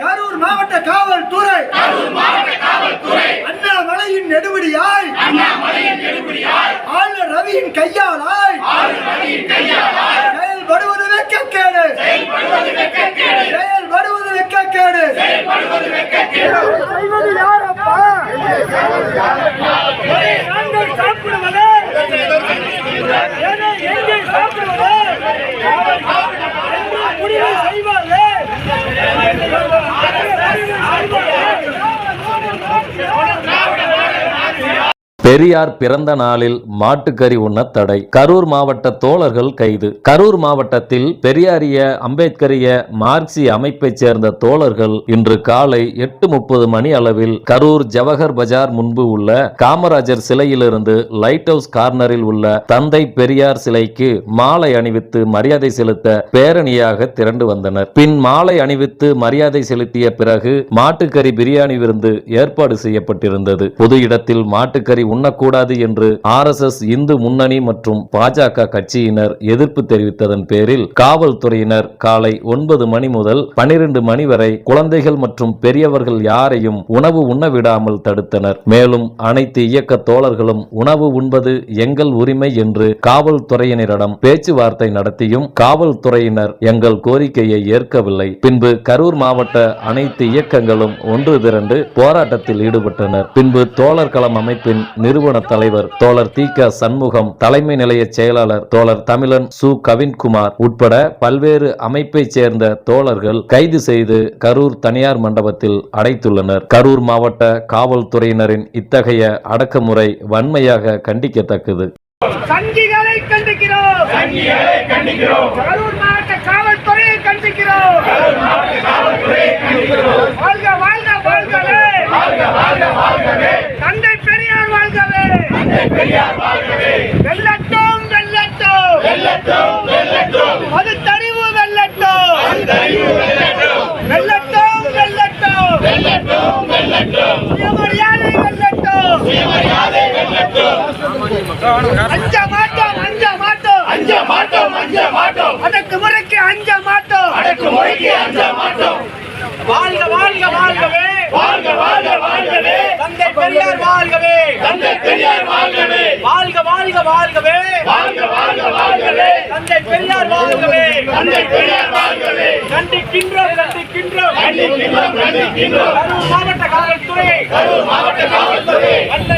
கரூர் மாவட்ட காவல்துறை. அண்ணாமலையின் நெடுவடியாய் ஆளுநர் ரவியின் கையாளாய் செயல்படுவது வெட்கக்கேடு செயல்படுவது வெட்கக்கேடு செய்வது யாரப்பா? நாங்கள் சாப்பிடுவது பெரியார் பிறந்த நாளில் மாட்டுக்கறி உண்ண தடை. கரூர் மாவட்ட தோழர்கள் கைது. கரூர் மாவட்டத்தில் பெரியாரிய அம்பேத்கரிய மார்க்சிய அமைப்பைச் சேர்ந்த தோழர்கள் இன்று காலை எட்டு முப்பது மணி அளவில் கரூர் ஜவஹர் பஜார் முன்பு உள்ள காமராஜர் சிலையிலிருந்து லைட் ஹவுஸ் கார்னரில் உள்ள தந்தை பெரியார் சிலைக்கு மாலை அணிவித்து மரியாதை செலுத்த பேரணியாக திரண்டு வந்தனர். பின் மாலை அணிவித்து மரியாதை செலுத்திய பிறகு மாட்டுக்கறி பிரியாணி விருந்து ஏற்பாடு செய்யப்பட்டிருந்தது. பொது இடத்தில் மாட்டுக்கறி உண்ணக்கூடாது என்று ஆர் எஸ் எஸ் இந்து முன்னணி மற்றும் பாஜக கட்சியினர் எதிர்ப்பு தெரிவித்ததன் பேரில் காவல்துறையினர் காலை ஒன்பது மணி முதல் பனிரெண்டு மணி வரை குழந்தைகள் மற்றும் பெரியவர்கள் யாரையும் உணவு உண்ண விடாமல் தடுத்தனர். மேலும் அனைத்து இயக்க தோழர்களும் உணவு உண்பது எங்கள் உரிமை என்று காவல்துறையினரிடம் பேச்சுவார்த்தை நடத்தியும் காவல்துறையினர் எங்கள் கோரிக்கையை ஏற்கவில்லை. பின்பு கரூர் மாவட்ட அனைத்து இயக்கங்களும் ஒன்று திரண்டு போராட்டத்தில் ஈடுபட்டனர். பின்பு தோழர் களம் அமைப்பின் நிறுவன தலைவர் தோழர் தி. க. சண்முகம் தலைமை நிலைய செயலாளர் தோழர் தமிழன் சு. கவின்குமார் உட்பட பல்வேறு அமைப்பைச் சேர்ந்த தோழர்கள் கைது செய்து கரூர் தனியார் மண்டபத்தில் அடைத்துள்ளனர். கரூர் மாவட்ட காவல்துறையினரின் இத்தகைய அடக்குமுறை வன்மையாக கண்டிக்கத்தக்கது. சங்கிகளை கண்டிக்கிறோம். சங்கிகளை கண்டிக்கிறோம். கரூர் மாவட்ட காவல்துறையை கண்டிக்கிறோம். வாழ்க வாழ்க வாழ்கவே. வாழ்க வாழ்க வாழ்கவே. அஞ்ச மாட்டோம் அஞ்ச மாட்டோம் அஞ்ச மாட்டோம் அஞ்ச மாட்டோம் அடக்கு முறைக்கு அஞ்ச மாட்டோம் அடக்கு முறைக்கு அஞ்ச மாட்டோம் வாழ்க வாழ்க வாழ்கவே வாழ்க வாழ்க வாழ்கவே தந்தை பெரியார் வாழ்கவே தந்தை பெரியார் வாழ்கவே வாழ்க வாழ்க வாழ்கவே வாழ்க வாழ்க வாழ்கவே தந்தை பெரியார் வாழ்கவே தந்தை பெரியார் வாழ்கவே கண்டிக்கின்றோம் கண்டிக்கின்றோம் கண்டிக்கின்றோம் கண்டிக்கின்றோம் காவல்துறை கரூர் மாவட்ட காவல்துறை வன்மையாக